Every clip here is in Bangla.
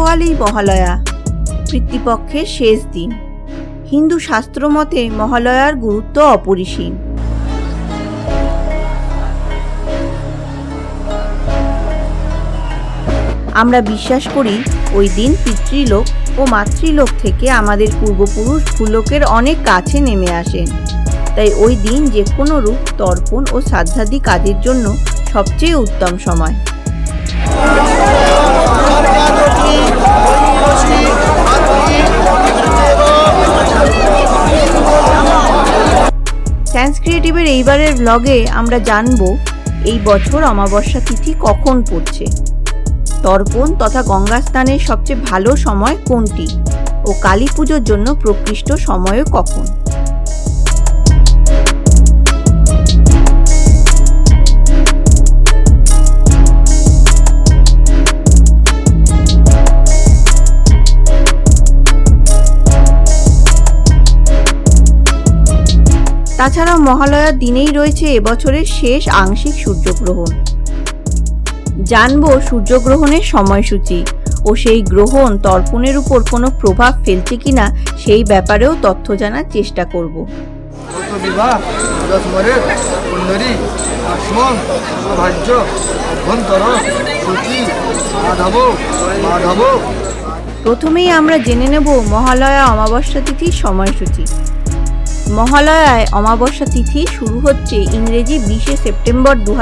রাত মহালয়া পিতৃপক্ষের শেষ দিন। হিন্দু শাস্ত্র মতে মহালয়ার গুরুত্ব অপরিসীম। আমরা বিশ্বাস করি, ওই দিন পিতৃলোক ও মাতৃলোক থেকে আমাদের পূর্বপুরুষ ভূলোকের অনেক কাছে নেমে আসেন। তাই ওই দিন যে কোনো রূপ, তর্পণ ও শ্রাদ্ধাদি কাজের জন্য সবচেয়ে উত্তম সময়। সায়েন্স ক্রিয়েটিভের এইবারের ব্লগে আমরা জানব, এই বছর অমাবস্যা তিথি কখন পড়ছে? তর্পণ তথা গঙ্গা স্থানের সবচেয়ে ভালো সময় কোনটি? ও কালী পুজোর জন্য প্রকৃষ্ট সময়ও কখন? তাছাড়াও মহালয়ার দিনেই রয়েছে এবছরের শেষ আংশিক সূর্যগ্রহণ। জানব সূর্যগ্রহণের সময়সূচি ও সেই গ্রহণ তর্পণের উপর কোনো প্রভাব ফেলছে কিনা সেই ব্যাপারেও তথ্য জানার চেষ্টা করব। প্রথমেই আমরা জেনে নেব মহালয়া অমাবস্যা তিথির সময়সূচি। মহালয়ায় অমাবস্যা তিথি শুরু হচ্ছে ইংরেজি বিশে সেপ্টেম্বর দু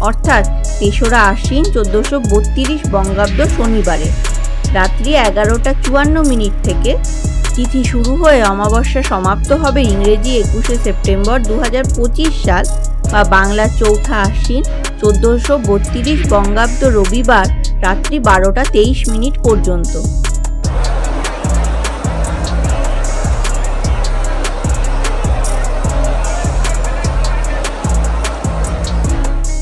অর্থাৎ তেসরা আশ্বিন চোদ্দোশো বত্রিশ বঙ্গাব্দ শনিবারে। রাত্রি এগারোটা চুয়ান্ন মিনিট থেকে তিথি শুরু হয়ে অমাবস্যা সমাপ্ত হবে ইংরেজি একুশে সেপ্টেম্বর দু সাল বা বাংলা চৌঠা আশ্বিন চোদ্দোশো বত্রিশ বঙ্গাব্দ রবিবার রাত্রি বারোটা তেইশ মিনিট পর্যন্ত।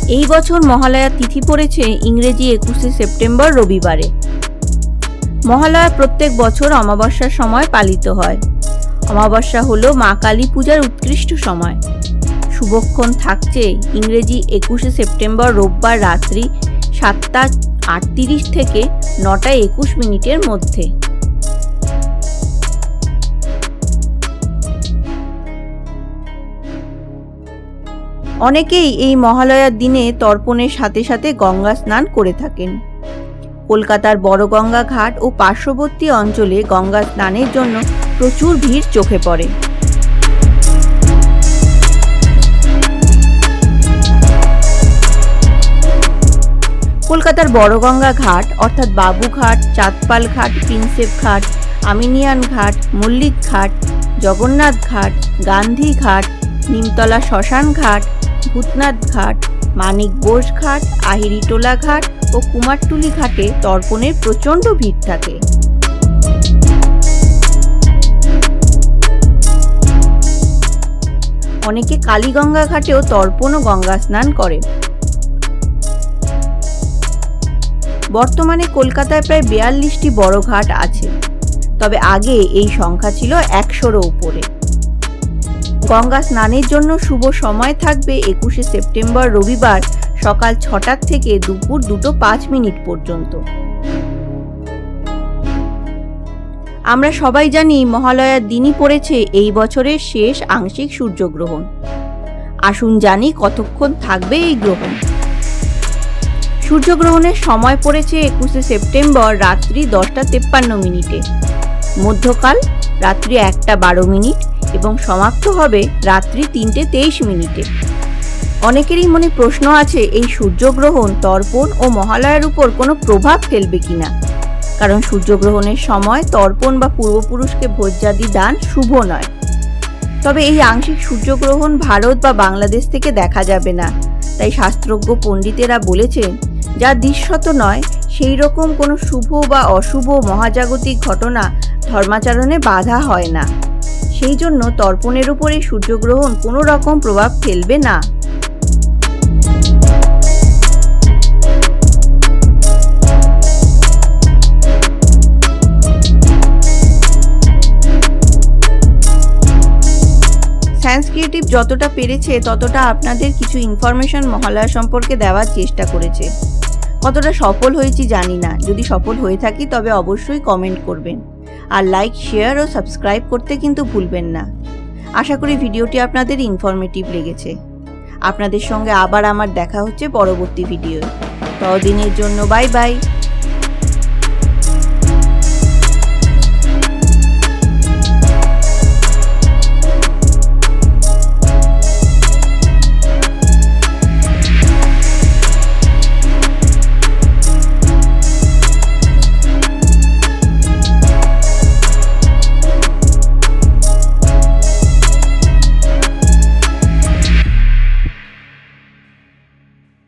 এই বছর মহালয়া তিথি পড়েছে ইংরেজি একুশে সেপ্টেম্বর রবিবারে। মহালয়া প্রত্যেক বছর অমাবস্যার সময় পালিত হয়। অমাবস্যা হলো মা কালী পূজার উৎকৃষ্ট সময়। শুভক্ষণ থাকছে ইংরেজি একুশে সেপ্টেম্বর রোববার রাত্রি সাতটা আটত্রিশ থেকে নটা একুশ মিনিটের মধ্যে। অনেকেই এই মহালয়ার দিনে তর্পণের সাথে সাথে গঙ্গা স্নান করে থাকেন। কলকাতার বড় গঙ্গা ঘাট ও পার্শ্ববর্তী অঞ্চলে গঙ্গা স্নানের জন্য প্রচুর ভিড় চোখে পড়ে। কলকাতার বড়গঙ্গা ঘাট, অর্থাৎ বাবুঘাট চাঁদপাল ঘাট প্রিন্সেপ ঘাট, আমিনিয়ান ঘাট, মল্লিক ঘাট, জগন্নাথ ঘাট, গান্ধী ঘাট, নিমতলা শ্মশান ঘাট ভূতনাথ ঘাট, মানিক বোস ঘাট আহিরিটোলা ঘাট ও কুমারটুলি ঘাটে তর্পণের প্রচণ্ড ভিড় থাকে। অনেকে কালীগঙ্গা ঘাটেও তর্পণ ও গঙ্গা স্নান করেন। বর্তমানে কলকাতায় প্রায় বিয়াল্লিশটি বড় ঘাট আছে, তবে আগে এই সংখ্যা ছিল একশোরও উপরে। গঙ্গা স্নানের জন্য শুভ সময় থাকবে একুশে সেপ্টেম্বর রবিবার সকাল ছটার থেকে দুপুর দুটো পাঁচ মিনিট পর্যন্ত। আমরা সবাই জানি মহালয়ার দিনই পড়েছে এই বছরের শেষ আংশিক সূর্যগ্রহণ। আসুন জানি কতক্ষণ থাকবে এই গ্রহণ। সূর্যগ্রহণের সময় পড়েছে একুশে সেপ্টেম্বর রাত্রি দশটা তেপ্পান্ন মিনিটে। মধ্যকাল রাত্রি একটা বারো মিনিট। এবং সমাপ্ত হবে রাত্রি তিনটে তেইশ মিনিটে। অনেকেরই মনে প্রশ্ন আছে, এই সূর্যগ্রহণ তর্পণ ও মহালয়ার উপর কোনো প্রভাব ফেলবে কিনা? কারণ সূর্যগ্রহণের সময় তর্পণ বা পূর্বপুরুষকে ভোজ্যাদি দান শুভ নয়। তবে এই আংশিক সূর্যগ্রহণ ভারত বা বাংলাদেশ থেকে দেখা যাবে না। তাই শাস্ত্রজ্ঞ পণ্ডিতেরা বলেছেন, যা দৃশ্যত নয়, সেই রকম কোনো শুভ বা অশুভ মহাজাগতিক ঘটনা ধর্মাচরণে বাধা হয় না। সেই জন্য তর্পণের উপরে সূর্যগ্রহণ কোনো রকম প্রভাব ফেলবে না। সায়েন্স যতটা পেরেছে, ততটা আপনাদের কিছু ইনফরমেশন মহালয়া সম্পর্কে দেওয়ার চেষ্টা করেছে। কতটা সফল হয়েছি জানি না। যদি সফল হয়ে থাকি, তবে অবশ্যই কমেন্ট করবেন। আর লাইক শেয়ার ও সাবস্ক্রাইব করতে কিন্তু ভুলবেন না। আশা করি ভিডিওটি আপনাদের ইনফরমেটিভ লেগেছে। আপনাদের সঙ্গে আবার আমার দেখা হচ্ছে পরবর্তী ভিডিও তদিনের জন্য বাই বাই